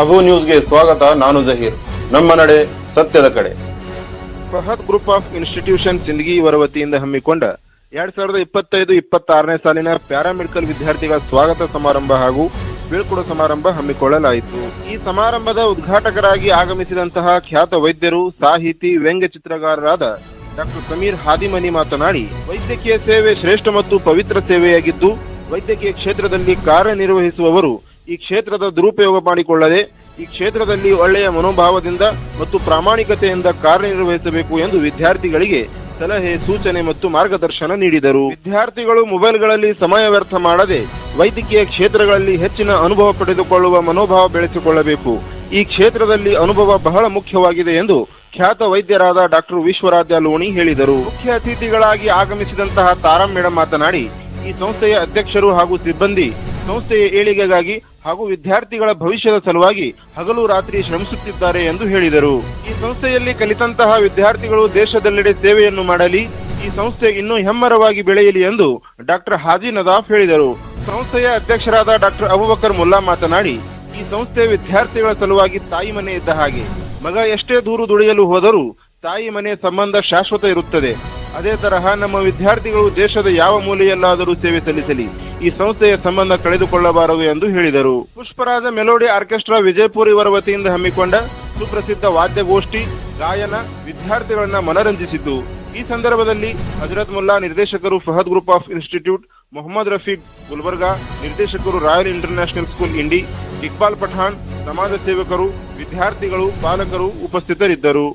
ಅಬು ನ್ಯೂಸ್ಗೆ ಸ್ವಾಗತ, ನಾನು ಜಹೀರ್. ನಮ್ಮ ನಡೆ ಸತ್ಯದ ಕಡೆ. ಬೃಹತ್ ಗ್ರೂಪ್ ಆಫ್ ಇನ್ಸ್ಟಿಟ್ಯೂಷನ್ ಸಿಂದಗಿ ಇವರ ವತಿಯಿಂದ ಹಮ್ಮಿಕೊಂಡ ಎರಡ್ ಸಾವಿರದ ಇಪ್ಪತ್ತೈದು, ಇಪ್ಪತ್ತಾರನೇ ಸಾಲಿನ ಪ್ಯಾರಾಮೆಡಿಕಲ್ ವಿದ್ಯಾರ್ಥಿಗಳ ಸ್ವಾಗತ ಸಮಾರಂಭ ಹಾಗೂ ಬೀಳ್ಕೊಡು ಸಮಾರಂಭ ಹಮ್ಮಿಕೊಳ್ಳಲಾಯಿತು. ಈ ಸಮಾರಂಭದ ಉದ್ಘಾಟಕರಾಗಿ ಆಗಮಿಸಿದಂತಹ ಖ್ಯಾತ ವೈದ್ಯರು, ಸಾಹಿತಿ ವ್ಯಂಗ್ಯ ಚಿತ್ರಗಾರರಾದ ಡಾಕ್ಟರ್ ಸಮೀರ್ ಹಾದಿಮನಿ ಮಾತನಾಡಿ, ವೈದ್ಯಕೀಯ ಸೇವೆ ಶ್ರೇಷ್ಠ ಮತ್ತು ಪವಿತ್ರ ಸೇವೆಯಾಗಿದ್ದು ವೈದ್ಯಕೀಯ ಕ್ಷೇತ್ರದಲ್ಲಿ ಕಾರ್ಯನಿರ್ವಹಿಸುವವರು ಈ ಕ್ಷೇತ್ರದ ದುರುಪಯೋಗ ಮಾಡಿಕೊಳ್ಳದೆ ಈ ಕ್ಷೇತ್ರದಲ್ಲಿ ಒಳ್ಳೆಯ ಮನೋಭಾವದಿಂದ ಮತ್ತು ಪ್ರಾಮಾಣಿಕತೆಯಿಂದ ಕಾರ್ಯನಿರ್ವಹಿಸಬೇಕು ಎಂದು ವಿದ್ಯಾರ್ಥಿಗಳಿಗೆ ಸಲಹೆ, ಸೂಚನೆ ಮತ್ತು ಮಾರ್ಗದರ್ಶನ ನೀಡಿದರು. ವಿದ್ಯಾರ್ಥಿಗಳು ಮೊಬೈಲ್ಗಳಲ್ಲಿ ಸಮಯ ವ್ಯರ್ಥ ಮಾಡದೆ ವೈದ್ಯಕೀಯ ಕ್ಷೇತ್ರಗಳಲ್ಲಿ ಹೆಚ್ಚಿನ ಅನುಭವ ಪಡೆದುಕೊಳ್ಳುವ ಮನೋಭಾವ ಬೆಳೆಸಿಕೊಳ್ಳಬೇಕು. ಈ ಕ್ಷೇತ್ರದಲ್ಲಿ ಅನುಭವ ಬಹಳ ಮುಖ್ಯವಾಗಿದೆ ಎಂದು ಖ್ಯಾತ ವೈದ್ಯರಾದ ಡಾಕ್ಟರ್ ವಿಶ್ವರಾಧ್ಯ ಲೋಣಿ ಹೇಳಿದರು. ಮುಖ್ಯ ಅತಿಥಿಗಳಾಗಿ ಆಗಮಿಸಿದಂತಹ ತಾರಾ ಮೇಡಮ್ ಮಾತನಾಡಿ, ಈ ಸಂಸ್ಥೆಯ ಅಧ್ಯಕ್ಷರು ಹಾಗೂ ಸಿಬ್ಬಂದಿ ಸಂಸ್ಥೆಯ ಏಳಿಗೆಗಾಗಿ ಹಾಗೂ ವಿದ್ಯಾರ್ಥಿಗಳ ಭವಿಷ್ಯದ ಸಲುವಾಗಿ ಹಗಲು ರಾತ್ರಿ ಶ್ರಮಿಸುತ್ತಿದ್ದಾರೆ ಎಂದು ಹೇಳಿದರು. ಈ ಸಂಸ್ಥೆಯಲ್ಲಿ ಕಲಿತಂತಹ ವಿದ್ಯಾರ್ಥಿಗಳು ದೇಶದೆಲ್ಲೆಡೆ ಸೇವೆಯನ್ನು ಮಾಡಲಿ, ಈ ಸಂಸ್ಥೆ ಇನ್ನೂ ಹೆಮ್ಮರವಾಗಿ ಬೆಳೆಯಲಿ ಎಂದು ಡಾಕ್ಟರ್ ಹಾಜಿ ನದಾಫ್ ಹೇಳಿದರು. ಸಂಸ್ಥೆಯ ಅಧ್ಯಕ್ಷರಾದ ಡಾಕ್ಟರ್ ಅಬುಬಕರ್ ಮುಲ್ಲಾ ಮಾತನಾಡಿ, ಈ ಸಂಸ್ಥೆ ವಿದ್ಯಾರ್ಥಿಗಳ ಸಲುವಾಗಿ ತಾಯಿ ಮನೆ ಇದ್ದ ಹಾಗೆ. ಮಗ ಎಷ್ಟೇ ದೂರು ದುಡಿಯಲು ಹೋದರೂ ತಾಯಿ ಮನೆ ಸಂಬಂಧ ಶಾಶ್ವತ ಇರುತ್ತದೆ. ಅದೇ ತರಹ ನಮ್ಮ ವಿದ್ಯಾರ್ಥಿಗಳು ದೇಶದ ಯಾವ ಮೂಲೆಯಲ್ಲಾದರೂ ಸೇವೆ ಸಲ್ಲಿಸಲಿ. ಈ ಸಂಸ್ಥೆಯ ಸಂಬಂಧ ಕಳೆದುಕೊಳ್ಳಬಾರದು ಎಂದು ಹೇಳಿದರು. ಪುಷ್ಪರಾಜ ಮೆಲೋಡಿ ಆರ್ಕೆಸ್ಟ್ರಾ ವಿಜಯಪುರ ಇವರ ವತಿಯಿಂದ ಹಮ್ಮಿಕೊಂಡ ಸುಪ್ರಸಿದ್ಧ ವಾದ್ಯಗೋಷ್ಠಿ ಗಾಯನ ವಿದ್ಯಾರ್ಥಿಗಳನ್ನ ಮನರಂಜಿಸಿತು. ಈ ಸಂದರ್ಭದಲ್ಲಿ ಹಜರತ್ ಮುಲ್ಲಾ ನಿರ್ದೇಶಕರು Fahad group of institute, Mohammed Rafiq Gulbarga, ನಿರ್ದೇಶಕರು royal international school Indi, Iqbal Pathan, ಸಮಾಜ ಸೇವಕರು, ವಿದ್ಯಾರ್ಥಿಗಳು, ಪಾಲಕರು ಉಪಸ್ಥಿತರಿದ್ದರು.